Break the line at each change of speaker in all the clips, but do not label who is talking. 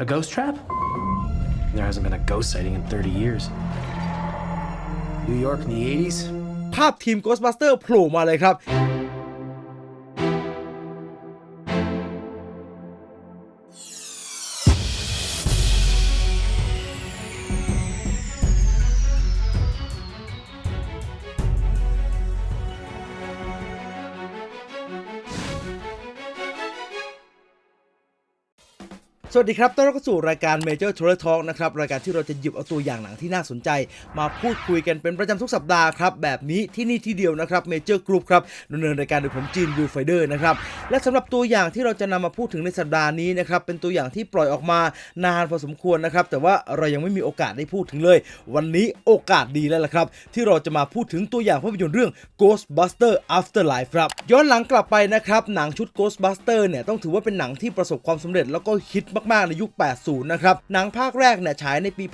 A ghost trap? There hasn't been a ghost sighting in 30 years. New York in the 80s?
ภาพทีม Ghostbuster โผล่มาเลยครับ สวัสดีครับ ต้อนรับเข้าสู่รายการ Major Trailer Talk นะครับ รายการที่เราจะหยิบเอาตัวอย่างหนังที่น่าสนใจ มาพูดคุยกันเป็นประจำทุกสัปดาห์ครับ แบบนี้ที่นี่ที่เดียวนะครับ Major Group ครับดำเนินรายการโดยผมจีนวิวไฟเดอร์นะครับ และสำหรับตัวอย่างที่เราจะนำมาพูดถึงในสัปดาห์นี้นะครับ เป็นตัวอย่างที่ปล่อยออกมานานพอสมควรนะครับ แต่ว่าเรายังไม่มีโอกาสได้พูดถึงเลย วันนี้โอกาสดีแล้วล่ะครับ ที่เราจะมาพูดถึงตัวอย่างภาพยนตร์เรื่อง Ghostbuster Afterlife ครับ ย้อนหลังกลับไปนะครับ หนังชุด Ghostbuster เนี่ยต้องถือว่าเป็นหนังที่ประสบความสำเร็จแล้วก็ฮิตมากๆในยุค 80 นะครับ หนังภาคแรกเนี่ยฉายในปี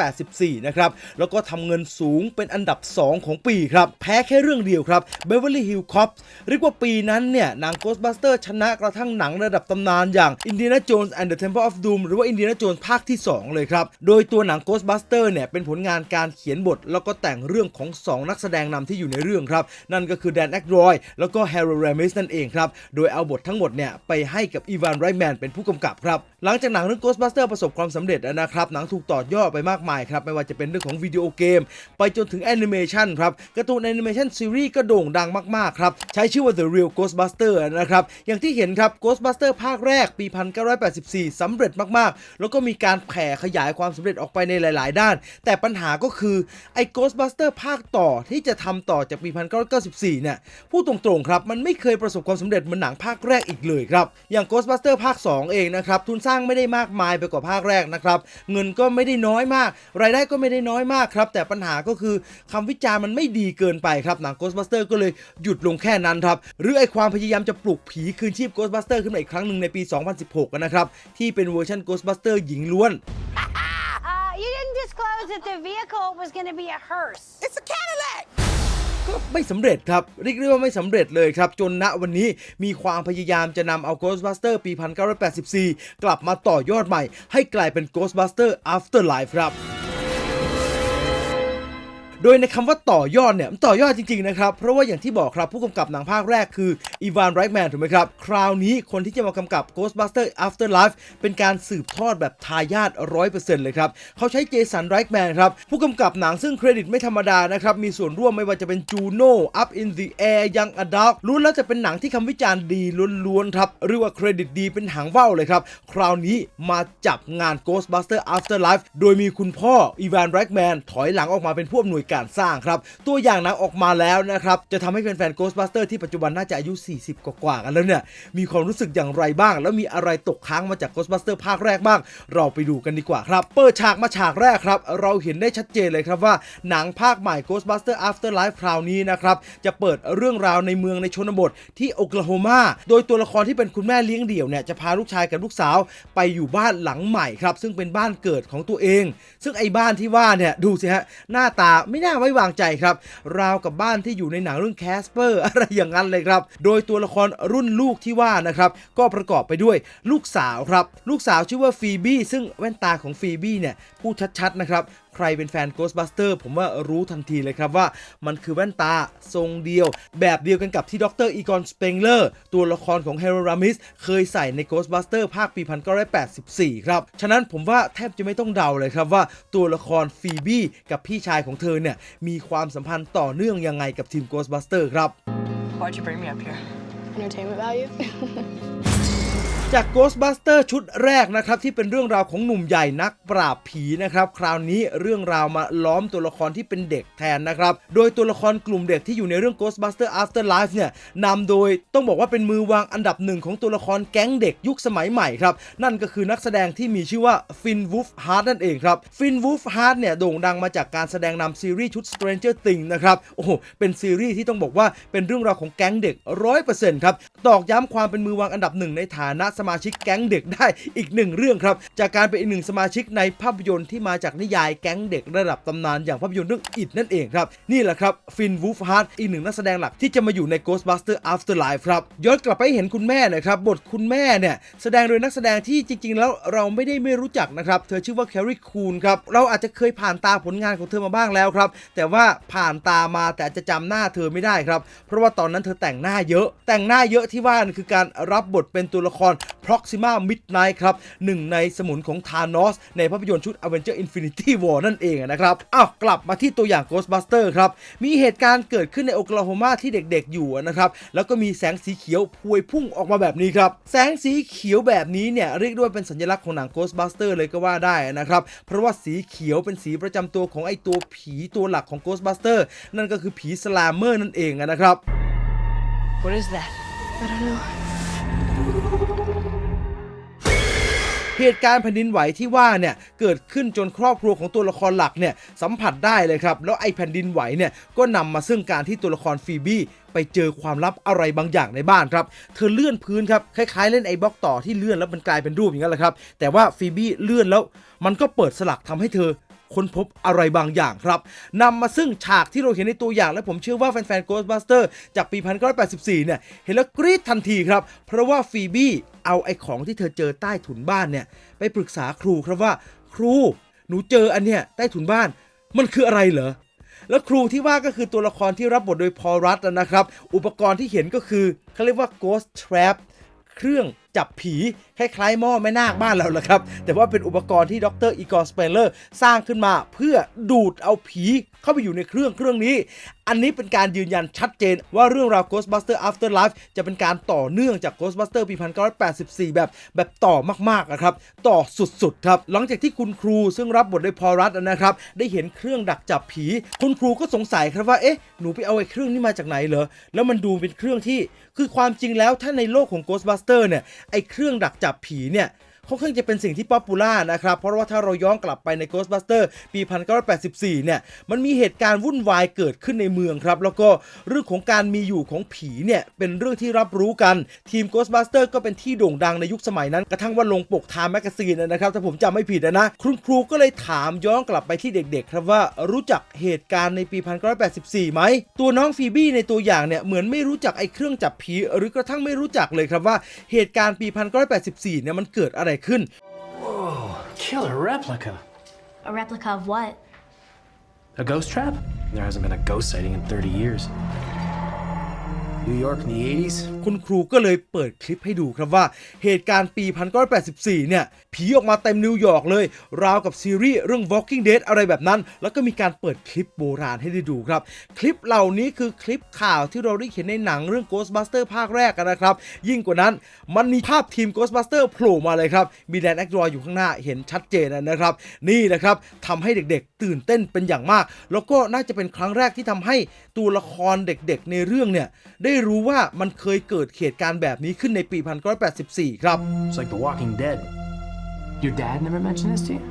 1984 นะครับ แล้วก็ทำเงินสูงเป็นอันดับ 2 ของปีครับ แพ้แค่เรื่องเดียวครับ Beverly Hills Cop เรียกว่าปีนั้นเนี่ยหนัง Ghostbuster ชนะกระทั่งหนังระดับตำนานอย่าง Indiana Jones and the Temple of Doom หรือว่า Indiana Jones ภาคที่ 2 เลยครับ โดยตัวหนัง Ghostbuster เนี่ยเป็นผลงานการเขียนบท แล้วก็แต่งเรื่องของ 2 นักแสดงนำที่อยู่ในเรื่องครับ นั่นก็คือแดนแอครอยแล้วก็ Harold Ramis นั่นเองครับ โดยเอาบททั้งหมดเนี่ยไปให้กับอีวานไรแมนเป็นผู้กำกับครับหลังจากหนังเรื่อง Ghostbuster ประสบความสำเร็จนะครับ หนังถูกต่อยอดไปมากมายครับ ไม่ว่าจะเป็นเรื่องของวิดีโอเกม ไปจนถึงแอนิเมชันครับการ์ตูนแอนิเมชันซีรีส์ก็โด่งดังมาก ๆ ครับ ใช้ชื่อว่า The Real Ghostbuster นะครับ อย่างที่เห็นครับ Ghostbuster ภาคแรกปี 1984สำเร็จมาก ๆ แล้วก็มีการแผ่ขยายความสำเร็จออกไปในหลาย ๆ ด้าน แต่ปัญหาก็คือไอ้ Ghostbuster ภาคต่อที่จะทำต่อจากปี 1994 เนี่ยพูดตรง ๆ ครับ มันไม่เคยประสบความสำเร็จเหมือนหนังภาคแรกอีกเลยครับอย่าง Ghostbuster ภาค 2 เองนะครับทุนสร้างไม่ได้มากมายไปกว่าภาคแรกนะครับ เงินก็ไม่ได้น้อยมาก รายได้ก็ไม่ได้น้อยมากครับ แต่ปัญหาก็คือคำวิจารณ์มันไม่ดีเกินไปครับหนัง Ghostbuster ก็เลยหยุดลงแค่นั้นครับ หรือไอความพยายามจะปลุกผีคืนชีพ Ghostbuster ขึ้นมาอีกครั้งหนึ่งในปี 2016 นะครับ ที่เป็นเวอร์ชัน Ghostbuster หญิงล้วน
Uh, you didn't disclose that the vehicle was going to be a hearse.
It's a Cadillac.
ก็ไม่สำเร็จครับเรียกได้ว่าไม่สำเร็จเลยครับ จนณวันนี้มีความพยายามจะนำเอา Ghostbuster ปี 1984 กลับมาต่อยอดใหม่ ให้กลายเป็น Ghostbuster Afterlife ครับ โดยในคำว่าต่อยอดเนี่ยมันต่อยอดจริงๆนะครับเพราะว่าอย่างที่บอกครับผู้กำกับหนังภาคแรกคืออีวานไรแมนถูกไหมครับ คราวนี้คนที่จะมากำกับ Ghostbuster Afterlife เป็นการสืบทอดแบบทายาท100%เปอร์เซ็นต์เลยครับเขาใช้เจสันไรแมนครับผู้กำกับหนังซึ่งเครดิตไม่ธรรมดานะครับมีส่วนร่วมไม่ว่าจะเป็น Juno Up in the Air Young Adult ล้วนแล้วจะเป็นหนังที่คำวิจารณ์ดีล้วนๆครับเรียกว่าเครดิตดีเป็นหางว่าวเลยครับคราวนี้มาจับงาน Ghostbuster Afterlife โดยมีคุณพ่ออีวานไรแมนถอยหลังออกมาเป็นผู้อำนวยการสร้างครับ ตัวอย่างหนังออกมาแล้วนะครับ จะทำให้แฟนๆ Ghostbuster ที่ปัจจุบันน่าจะอายุ 40 กว่ากันแล้วเนี่ย มีความรู้สึกอย่างไรบ้าง แล้วมีอะไรตกค้างมาจาก Ghostbuster ภาคแรกบ้าง เราไปดูกันดีกว่าครับ เปิดฉากมาฉากแรกครับ เราเห็นได้ชัดเจนเลยครับว่าหนังภาคใหม่ Ghostbuster Afterlife คราวนี้นะครับ จะเปิดเรื่องราวในเมืองในชนบทที่โอคลาโฮมาโดยตัวละครที่เป็นคุณแม่เลี้ยงเดี่ยวเนี่ยจะพาลูกชายกับลูกสาวไปอยู่บ้านหลังใหม่ครับซึ่งเป็นบ้านเกิดของตัวเอง ซึ่งไอ้บ้านที่ว่าเนี่ยดูสิฮะหน้าตาไม่น่าไว้วางใจครับ ราวกับบ้านที่อยู่ในหนังเรื่องแคสเปอร์อะไรอย่างนั้นเลยครับ โดยตัวละครรุ่นลูกที่ว่านะครับ ก็ประกอบไปด้วยลูกสาวครับ ลูกสาวชื่อว่าฟีบี้ซึ่งแว่นตาของฟีบี้เนี่ยพูดชัดๆนะครับ ใครเป็นแฟน Ghostbuster ผมว่ารู้ทันทีเลยครับว่ามันคือแว่นตาทรงเดียว แบบเดียวกันกับที่ดรอีกอนสเปงเลอร์ตัวละครของ h e r o r a m i s เคยใส่ใน Ghostbuster ภาคปี 1984 ครับ ฉะนั้นผมว่าแทบจะไม่ต้องเดาเลยครับว่าตัวละครฟีบี้กับพี่ชายของเธอเนี่ย มีความสัมพันธ์ต่อเนื่องยังไงกับทีม Ghostbuster ครับ
Why'd you bring me up here?
entertainment value.
จาก Ghostbuster ชุดแรกนะครับที่เป็นเรื่องราวของหนุ่มใหญ่นักปราบผีนะครับคราวนี้เรื่องราวมาล้อมตัวละครที่เป็นเด็กแทนนะครับโดยตัวละครกลุ่มเด็กที่อยู่ในเรื่อง Ghostbuster Afterlife เนี่ยนำโดยต้องบอกว่าเป็นมือวางอันดับหนึ่งของตัวละครแก๊งเด็กยุคสมัยใหม่ครับนั่นก็คือนักแสดงที่มีชื่อว่าฟินวูฟฮาร์ดนั่นเองครับฟินวูฟฮาร์ดเนี่ยโด่งดังมาจากการแสดงนำซีรีส์ชุด Stranger Things นะครับโอ้โหเป็นซีรีส์ที่ต้องบอกว่าเป็นเรื่องราวของแก๊งเด็ก100%ครับตอกย้ำความเป็นมือวางอันดับหนึ่งในฐานะสมาชิกแก๊งเด็กได้อีกหนึ่งเรื่องครับ จากการเป็นอีกหนึ่งสมาชิกในภาพยนตร์ที่มาจากนิยายแก๊งเด็กระดับตำนานอย่างภาพยนตร์เรื่องอิดนั่นเองครับ นี่แหละครับฟินวูฟฮาร์ดอีกหนึ่งนักแสดงหลักที่จะมาอยู่ใน Ghostbuster Afterlife ครับย้อนกลับไปเห็นคุณแม่หน่อยครับบทคุณแม่เนี่ยแสดงโดยนักแสดงที่จริง ๆ แล้วเราไม่ได้ไม่รู้จักนะครับเธอชื่อว่าแคร์รีคูนครับเราอาจจะเคยผ่านตาผลงานของเธอมาบ้างแล้วครับแต่ว่าผ่านตามาแต่จะจำหน้าเธอไม่ได้ครับ เพราะว่าตอนนั้นเธอแต่งหน้าเยอะ แต่งหน้าเยอะที่ว่านี่คือการรับบทเป็นตัวละคร Proxima Midnight ครับหนึ่งในสมุนของธานอสในภาพยนตร์ชุด Avenger Infinity War นั่นเองนะครับอ้าวกลับมาที่ตัวอย่าง Ghostbuster ครับ มีเหตุการณ์เกิดขึ้นในโอคลาโฮมาที่เด็กๆอยู่นะครับ แล้วก็มีแสงสีเขียวพวยพุ่งออกมาแบบนี้ครับ แสงสีเขียวแบบนี้เนี่ย เรียกได้ว่าเป็นสัญลักษณ์ของหนัง Ghostbuster เลยก็ว่าได้นะครับ เพราะว่าสีเขียวเป็นสีประจำตัวของไอตัวผีตัวหลักของ Ghostbuster นั่นก็คือผีสลามเมอร์นั่นเองนะครับ
What is that?
เหตุการณ์แผ่นดินไหวที่ว่าเนี่ยเกิดขึ้นจนครอบครัวของตัวละครหลักเนี่ยสัมผัสได้เลยครับ แล้วไอ้แผ่นดินไหวเนี่ยก็นำมาซึ่งการที่ตัวละครฟีบี้ไปเจอความลับอะไรบางอย่างในบ้านครับ เธอเลื่อนพื้นครับคล้ายๆเล่นไอ้บล็อกต่อที่เลื่อนแล้วมันกลายเป็นรูปอย่างนั้นแหละครับ แต่ว่าฟีบี้เลื่อนแล้ว มันก็เปิดสลักทำให้เธอค้นพบอะไรบางอย่างครับนำมาซึ่งฉากที่เราเห็นในตัวอย่าง และผมเชื่อว่าแฟนๆ Ghostbuster จากปี 1984 เนี่ย เห็นแล้วกรี๊ดทันทีครับ เพราะว่าฟีบี้ เอาไอ้ของที่เธอเจอใต้ถุนบ้านเนี่ยไปปรึกษาครูครับว่า ครูหนูเจออันเนี้ยใต้ถุนบ้านมันคืออะไรเหรอแล้วครูที่ว่าก็คือตัวละครที่รับบทโดยพอลรัตนะครับ อุปกรณ์ที่เห็นก็คือเขาเรียกว่า ghost trap เครื่อง จับผีคล้ายๆหม้อแม่นาคบ้านเราแหละครับ แต่ว่าเป็นอุปกรณ์ที่ดรอีกอร์สเปเลอร์สร้างขึ้นมาเพื่อดูดเอาผีเข้าไปอยู่ในเครื่องเครื่องนี้ อันนี้เป็นการยืนยันชัดเจนว่าเรื่องราว Ghostbuster Afterlife จะเป็นการต่อเนื่องจาก Ghostbuster ปี 1984 แบบแบบต่อมากๆอะครับ ต่อสุดๆครับ หลังจากที่คุณครูซึ่งรับบทโดยพอลรัตน์นะครับ ได้เห็นเครื่องดักจับผี คุณครูก็สงสัยครับว่า เอ๊ะ หนูไปเอาไอ้เครื่องนี้มาจากไหนเหรอ แล้วมันดูเป็นเครื่องที่ คือความจริงแล้วถ้าในโลกของ Ghostbuster เนี่ยไอ้เครื่องดักจับผีเนี่ย ค่อนข้างจะเป็นสิ่งที่ป๊อปปูล่านะครับ เพราะว่าถ้าเราย้อนกลับไปใน Ghostbuster ปี 1984 เนี่ย มันมีเหตุการณ์วุ่นวายเกิดขึ้นในเมืองครับ แล้วก็เรื่องของการมีอยู่ของผีเนี่ย เป็นเรื่องที่รับรู้กัน ทีม Ghostbuster ก็เป็นที่โด่งดังในยุคสมัยนั้น กระทั่งว่าลงปกไทม์แมกกาซีนนะครับ ถ้าผมจำไม่ผิดนะ คุณครูก็เลยถามย้อนกลับไปที่เด็กๆ ครับว่ารู้จักเหตุการณ์ในปี 1984 ไหม ตัวน้องฟีบี้ในตัวอย่างเนี่ย เหมือนไม่รู้จักไอ้เครื่องจับผี หรือกระทั่งไม่รู้จักเลยครับว่าเหตุการณ์ปี 1984 เนี่ยมันเกิดอะไรขึ้น
Killer replica.
A replica of what?
A ghost trap? There hasn't been a ghost sighting in 30 years. New York in the 80s?
คุณครูก็เลยเปิดคลิปให้ดูครับว่า เหตุการณ์ปี 1984 เนี่ย ผีออกมาเต็มนิวยอร์กเลย ราวกับซีรีส์เรื่อง Walking Dead อะไรแบบนั้น แล้วก็มีการเปิดคลิปโบราณให้ได้ดูครับ คลิปเหล่านี้คือคลิปข่าวที่เราได้เห็นในหนังเรื่อง Ghostbuster ภาคแรกกันนะครับ ยิ่งกว่านั้นมันมีภาพทีม Ghostbuster โผล่มาเลยครับ มีแดนแอคดรอยอยู่ข้างหน้าเห็นชัดเจนนะครับ นี่นะครับทำให้เด็กๆ ตื่นเต้นเป็นอย่างมาก แล้วก็น่าจะเป็นครั้งแรกที่ทำให้ตัวละครเด็ก ๆ ในเรื่องเนี่ยได้รู้ว่ามันเคยเกิดเหตุการณ์แบบนี้ขึ้นในปี 1984 ครับ
It's like The Walking Dead. Your dad never mentioned this to you?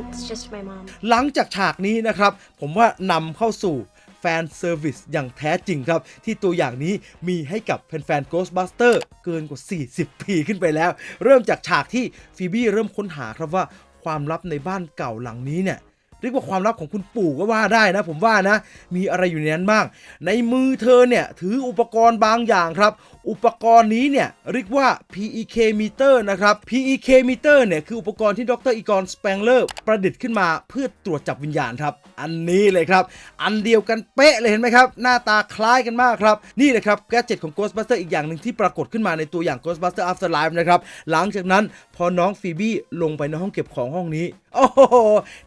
It's just my mom.
หลังจากฉากนี้นะครับ ผมว่านำเข้าสู่แฟนเซอร์วิสอย่างแท้จริงครับ ที่ตัวอย่างนี้มีให้กับแฟนๆ Ghostbuster เกินกว่า 40 ปีขึ้นไปแล้ว เริ่มจากฉากที่ฟีบี้เริ่มค้นหาครับว่าความลับในบ้านเก่าหลังนี้เนี่ย เรียกว่าความลับของคุณปู่ก็ว่าได้นะ ผมว่านะ มีอะไรอยู่ในนั้นบ้าง ในมือเธอเนี่ย ถืออุปกรณ์บางอย่างครับ อุปกรณ์นี้เนี่ย เรียกว่า PEK meter นะครับ PEK meter เนี่ย คืออุปกรณ์ที่ดรอีกอนสเปงเลอร์ประดิษฐ์ขึ้นมาเพื่อตรวจจับวิญญาณครับ อันนี้เลยครับ อันเดียวกันเป๊ะเลยเห็นไหมครับ หน้าตาคล้ายกันมากครับ นี่เลยครับแกจ e t ของ Ghostbuster อีกอย่างหนึ่งที่ปรากฏขึ้นมาในตัวอย่าง Ghostbuster Afterlife นะครับหลังจากนั้นพอน้องฟีบี้ลงไปในห้องเก็บของห้องนี้โอ้โห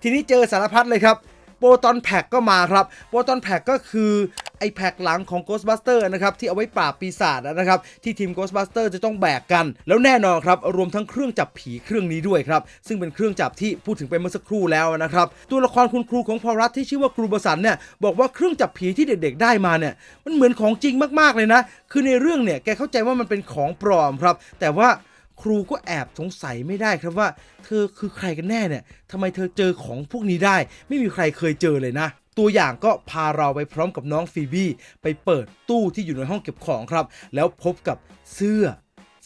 ทีนี้เจอสารพัดเลยครับโปรตอนแพ็กก็มาครับโปรตอนแพ็กก็คือไอแพ็กหลังของ Ghostbuster นะครับที่เอาไว้ปราบปีศาจนะครับที่ทีม Ghostbuster จะต้องแบกกัน แล้วแน่นอนครับรวมทั้งเครื่องจับผีเครื่องนี้ด้วยครับซึ่งเป็นเครื่องจับที่พูดถึงไปเมื่อสักครู่แล้วนะครับตัวละครคุณครูของพอรัตที่ชื่อว่าครูบสันเนี่ยบอกว่าเครื่องจับผีที่เด็กๆ ได้มาเนี่ยมันเหมือนของจริงมากๆเลยนะ คือในเรื่องเนี่ยแกเข้าใจว่ามันเป็นของปลอมครับแต่ว่า ครูก็แอบสงสัยไม่ได้ครับว่า เธอคือใครกันแน่เนี่ยทำไมเธอเจอของพวกนี้ได้ ไม่มีใครเคยเจอเลยนะตัวอย่างก็พาเราไปพร้อมกับน้องฟีบี้ไปเปิดตู้ที่อยู่ในห้องเก็บของครับ แล้วพบกับเสื้อ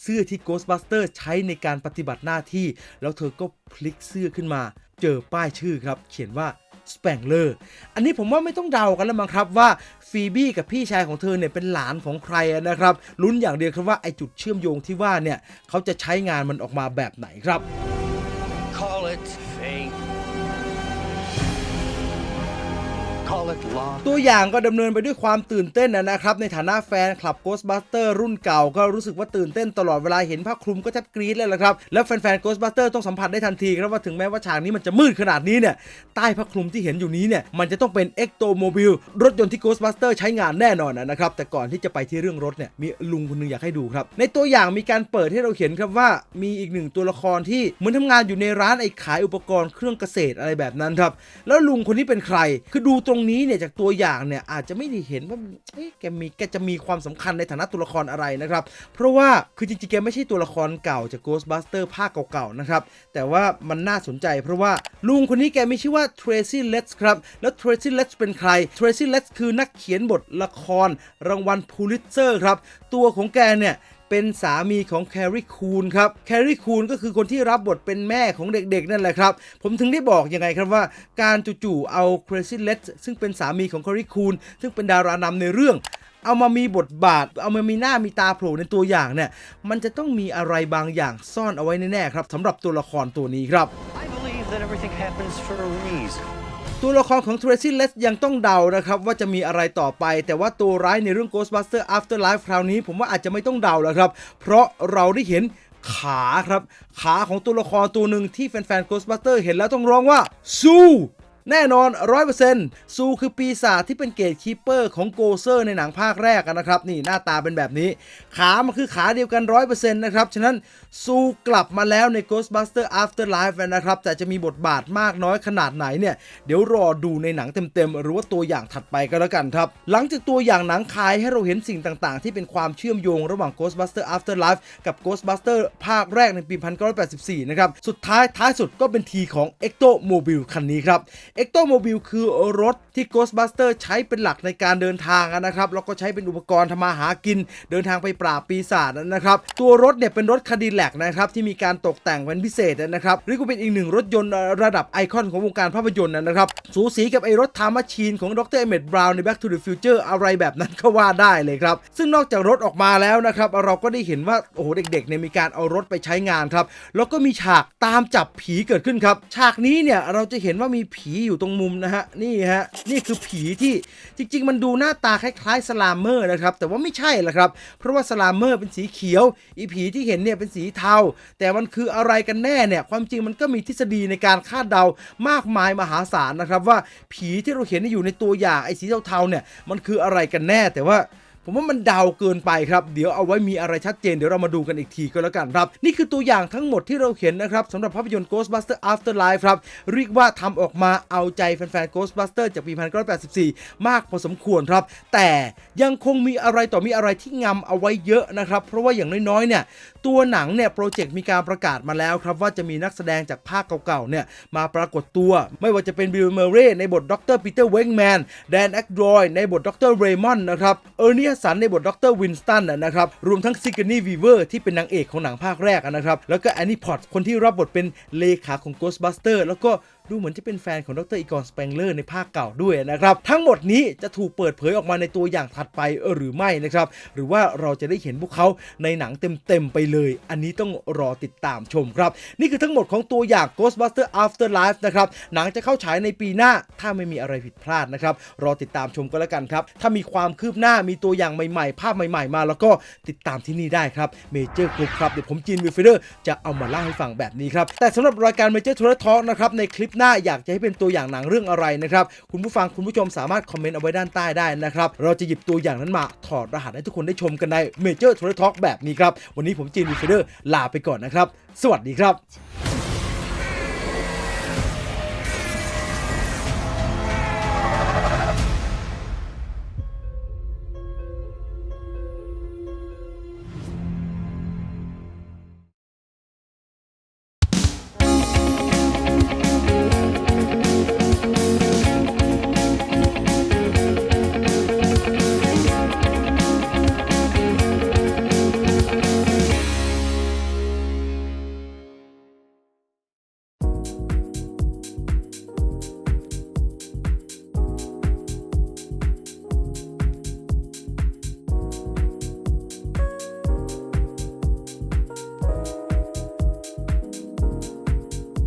เสื้อที่ Ghostbuster ใช้ในการปฏิบัติหน้าที่ แล้วเธอก็พลิกเสื้อขึ้นมา เจอป้ายชื่อครับ เขียนว่าสเปงเลอร์อันนี้ผมว่าไม่ต้องเดากันแล้วมั้งครับว่า ฟีบี้กับพี่ชายของเธอเนี่ยเป็นหลานของใครนะครับลุ้นอย่างเดียวครับว่าไอจุดเชื่อมโยงที่ว่าเนี่ยเขาจะใช้งานมันออกมาแบบไหนครับ
Call it fate.
ตัวอย่างก็ดำเนินไปด้วยความตื่นเต้นนะครับ ในฐานะแฟนคลับ Ghostbuster รุ่นเก่าก็รู้สึกว่าตื่นเต้นตลอดเวลาเห็นผ้าคลุมก็แทบกรี๊ดเลยละครับ แล้วแฟนๆ Ghostbuster ต้องสัมผัสได้ทันทีครับว่าถึงแม้ว่าฉากนี้มันจะมืดขนาดนี้เนี่ยใต้ผ้าคลุมที่เห็นอยู่นี้เนี่ยมันจะต้องเป็น Ectomobile รถยนต์ที่ Ghostbuster ใช้งานแน่นอนนะครับแต่ก่อนที่จะไปที่เรื่องรถเนี่ยมีลุงคนหนึงอยากให้ดูครับ ในตัวอย่างมีการเปิดให้เราเห็นครับว่ามีอีกหนึ่งตัวละครที่เหมือนทำงานอยู่ในร้านไอ้ขายอุปกรณ์เครื่องเกษตรอะไรแบบนั้นครับแล้วลุงคนนี้เป็นใครคือดูตรงนี้เนี่ยจากตัวอย่างเนี่ยอาจจะไม่ได้เห็นว่าเอ๊ะแกมีแกจะมีความสำคัญในฐานะตัวละครอะไรนะครับ เพราะว่าคือจริงๆแกไม่ใช่ตัวละครเก่าจาก Ghostbuster ภาคเก่าๆนะครับ แต่ว่ามันน่าสนใจเพราะว่าลุงคนนี้แกมีชื่อว่า Tracy Letts ครับ แล้ว Tracy Letts เป็นใคร Tracy Letts คือนักเขียนบทละครรางวัล Pulitzer ครับ ตัวของแกเนี่ย เป็นสามีของแคร์รีคูนครับแคร์รีคูนก็คือคนที่รับบทเป็นแม่ของเด็กๆ นั่นแหละครับ ผมถึงได้บอกยังไงครับว่าการจู่ๆเอา Crazy l e t ซึ่งเป็นสามีของแคร์รีคูนซึ่งเป็นดารานำในเรื่องเอามามีบทบาท เอามามีหน้ามีตาโผล่ในตัวอย่างเนี่ย มันจะต้องมีอะไรบางอย่างซ่อนเอาไว้แน่ๆครับสำหรับตัวละครตัวนี้ครับ ตัวละครของ Tracy Letts ยังต้องเดานะครับว่าจะมีอะไรต่อไป แต่ว่าตัวร้ายในเรื่อง Ghostbuster Afterlife คราวนี้ผมว่าอาจจะไม่ต้องเดาแล้วครับ เพราะเราได้เห็นขาครับ ขาของตัวละครตัวหนึ่งที่แฟนๆ Ghostbuster เห็นแล้วต้องร้องว่าสู้ แน่นอน 100%ซูคือปีศาจที่เป็นเกตคีเปอร์ของโกเซอร์ในหนังภาคแรกนะครับ นี่หน้าตาเป็นแบบนี้ ขามันคือขาเดียวกัน 100%นะครับ ฉะนั้นซูกลับมาแล้วใน Ghostbuster Afterlife นะครับ แต่จะมีบทบาทมากน้อยขนาดไหนเนี่ย เดี๋ยวรอดูในหนังเต็มๆ หรือว่าตัวอย่างถัดไปก็แล้วกันครับ หลังจากตัวอย่างหนังคายให้เราเห็นสิ่งต่างๆ ที่เป็นความเชื่อมโยงระหว่าง Ghostbuster Afterlife กับ Ghostbuster ภาคแรกในปี 1984 นะครับ สุดท้ายท้ายสุดก็เป็นทีของ Ecto Mobile คันนี้ครับ Ecto Mobile คือรถที่ Ghostbuster ใช้เป็นหลักในการเดินทางนะครับ แล้วก็ใช้เป็นอุปกรณ์ทำมาหากิน เดินทางไปปราบปีศาจนะครับ ตัวรถเนี่ยเป็นรถคาดิแลกนะครับที่มีการตกแต่งเป็นพิเศษนะครับเรียกว่าเป็นอีกหนึ่งรถยนต์ระดับไอคอนของวงการภาพยนตร์นะครับสูสีกับไอรถทามาชีนของดรเอเมดบราวน์ใน Back to the Future อะไรแบบนั้นก็ว่าได้เลยครับ ซึ่งนอกจากรถออกมาแล้วนะครับ เราก็ได้เห็นว่าโอ้โหเด็กๆเนี่ยมีการเอารถไปใช้งานครับ แล้วก็มีฉากตามจับผีเกิดขึ้นครับ ฉากนี้เนี่ยเราจะเห็นว่ามีผีอยู่ตรงมุมนะฮะนี่ฮะนี่คือผีที่จริง ๆ มันดูหน้าตาคล้ายๆสลามเมอร์นะครับแต่ว่าไม่ใช่ละครับ เพราะว่าสลามเมอร์เป็นสีเขียว อีผีที่เห็นเนี่ยเป็นสีเทา แต่มันคืออะไรกันแน่เนี่ยความจริงมันก็มีทฤษฎีในการคาดเดามากมายมหาศาลนะครับ ว่าผีที่เราเห็นอยู่ในตัวอย่างไอ้สีเทาๆเนี่ยมันคืออะไรกันแน่แต่ว่า ผมว่ามันเดาเกินไปครับ เดี๋ยวเอาไว้มีอะไรชัดเจนเดี๋ยวเรามาดูกันอีกทีก็แล้วกันครับ นี่คือตัวอย่างทั้งหมดที่เราเห็นนะครับสำหรับภาพยนตร์ Ghostbuster Afterlife ครับ เรียกว่าทำออกมาเอาใจแฟนๆ Ghostbuster จากปี 1984 มากพอสมควรครับ แต่ยังคงมีอะไรต่อมีอะไรที่งำเอาไว้เยอะนะครับ เพราะว่าอย่างน้อยๆเนี่ยตัวหนังเนี่ยโปรเจกต์มีการประกาศมาแล้วครับว่าจะมีนักแสดงจากภาคเก่าๆเนี่ยมาปรากฏตัว ไม่ว่าจะเป็นบิลเมเรในบทดรปีเตอร์เวงแมนแดนแอคดรอยในบทดรเรมอนนะครับเออร์เนียสันในบทด็อกเตอร์วินสตันนะครับ รวมทั้งซิกเกนี่วีเวอร์ที่เป็นนางเอกของหนังภาคแรกนะครับ แล้วก็แอนนี่พอตคนที่รับบทเป็นเลขาของ Ghostbuster แล้วก็ ดูเหมือนจะเป็นแฟนของดรอีกอนสเปงเลอร์ในภาคเก่าด้วยนะครับ ทั้งหมดนี้จะถูกเปิดเผยออกมาในตัวอย่างถัดไปหรือไม่นะครับ หรือว่าเราจะได้เห็นพวกเขาในหนังเต็ม ๆ ไปเลย อันนี้ต้องรอติดตามชมครับ นี่คือทั้งหมดของตัวอย่าง Ghostbuster Afterlife นะครับ หนังจะเข้าฉายในปีหน้าถ้าไม่มีอะไรผิดพลาดนะครับ รอติดตามชมก็แล้วกันครับ ถ้ามีความคืบหน้ามีตัวอย่างใหม่ๆ ภาพใหม่ ๆ มา แล้วก็ติดตามที่นี่ได้ครับเมเจอร์กรุ๊ปครับเดี๋ยวผมจีนวิฟเดอร์จะเอามาเล่าให้ฟังแบบนี้ครับแต่สำหรับรายการเมเจอร์ทัวร์ทอล์กนะครับในคลิปหน้าอยากจะให้เป็นตัวอย่างหนังเรื่องอะไรนะครับ คุณผู้ฟังคุณผู้ชมสามารถคอมเมนต์เอาไว้ด้านใต้ได้นะครับ เราจะหยิบตัวอย่างนั้นมาถอดรหัสให้ทุกคนได้ชมกันในเมเจอร์ทัวร์ทอล์กแบบนี้ครับ วันนี้ผมจีนวีเฟเดอร์ลาไปก่อนนะครับ สวัสดีครับ